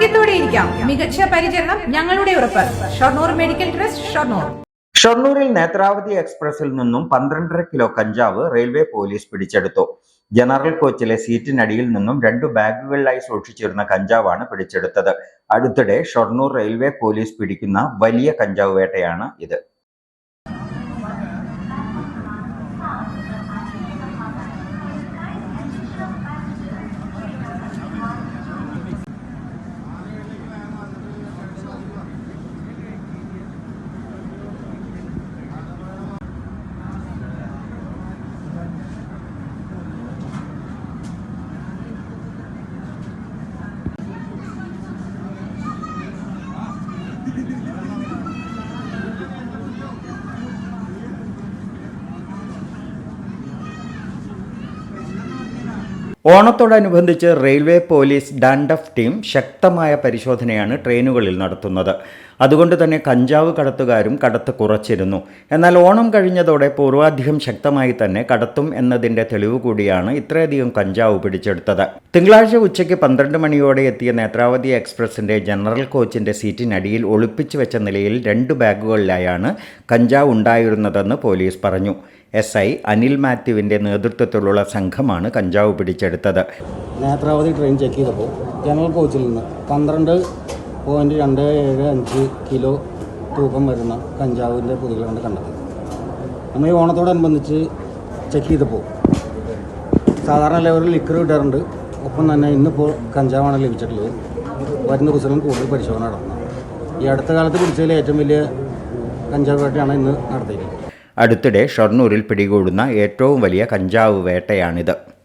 ആരോഗ്യത്തോടെ ഇരിക്കാം. മികച്ച പരിചരണം ഞങ്ങളുടെ ഉറപ്പ്. Shoranur medical trust Shoranur. ഷൊർണൂരിൽ Netravati എക്സ്പ്രസിൽ നിന്നും പന്ത്രണ്ടര കിലോ കഞ്ചാവ് റെയിൽവേ പോലീസ് പിടിച്ചെടുത്തു. ജനറൽ കോച്ചിലെ സീറ്റിനടിയിൽ നിന്നും രണ്ടു ബാഗുകളിലായി സൂക്ഷിച്ചിരുന്ന കഞ്ചാവാണ് പിടിച്ചെടുത്തത്. അടുത്തിടെ ഷൊർണൂർ റെയിൽവേ പോലീസ് പിടിക്കുന്ന വലിയ കഞ്ചാവ് വേട്ടയാണ് ഇത്. ഓണത്തോടനുബന്ധിച്ച് റെയിൽവേ പോലീസ് ഡാൻഡഫ് ടീം ശക്തമായ പരിശോധനയാണ് ട്രെയിനുകളിൽ നടത്തുന്നത്. അതുകൊണ്ട് തന്നെ കഞ്ചാവ് കടത്തുകാരും കടത്ത് കുറച്ചിരുന്നു. എന്നാൽ ഓണം കഴിഞ്ഞതോടെ പൂർവാധികം ശക്തമായി തന്നെ കടത്തും എന്നതിന്റെ തെളിവ് കൂടിയാണ് ഇത്രയധികം കഞ്ചാവ് പിടിച്ചെടുത്തത്. തിങ്കളാഴ്ച ഉച്ചയ്ക്ക് പന്ത്രണ്ട് മണിയോടെ എത്തിയ നേത്രാവതി എക്സ്പ്രസിന്റെ ജനറൽ കോച്ചിന്റെ സീറ്റിനടിയിൽ ഒളിപ്പിച്ചു വെച്ച നിലയിൽ രണ്ട് ബാഗുകളിലായാണ് കഞ്ചാവ് ഉണ്ടായിരുന്നതെന്ന് പോലീസ് പറഞ്ഞു. എസ് ഐ അനിൽ മാത്യുവിന്റെ നേതൃത്വത്തിലുള്ള സംഘമാണ് കഞ്ചാവ് പിടിച്ചെടുത്തത്. നേത്രാവതി ട്രെയിൻ ചെക്ക് ചെയ്തപ്പോൾ ജനറൽ കോച്ചിൽ നിന്ന് പന്ത്രണ്ട് പോയിന്റ് രണ്ട് ഏഴ് അഞ്ച് കിലോ തൂക്കം വരുന്ന കഞ്ചാവിന്റെ പുതുകളാണ് കണ്ടത് നമ്മൾ ഈ ഓണത്തോടനുബന്ധിച്ച് ചെക്ക് ചെയ്തപ്പോൾ സാധാരണ ലെവലിൽ ലിക്കർ കിട്ടാറുണ്ട്. ഒപ്പം തന്നെ ഇന്നിപ്പോൾ കഞ്ചാവാണ് ലഭിച്ചിട്ടുള്ളത്. വരുന്ന ദിവസങ്ങളും കൂടുതൽ പരിശോധന നടത്തുന്നത് ഈ അടുത്ത കാലത്ത് പിടിച്ചതിൽ ഏറ്റവും വലിയ കഞ്ചാവ് വേട്ടയാണ് ഇന്ന് നടത്തിയിരിക്കുന്നത്. അടുത്തിടെ ഷൊർണൂരിൽ പിടികൂടുന്ന ഏറ്റവും വലിയ കഞ്ചാവ് വേട്ടയാണിത്.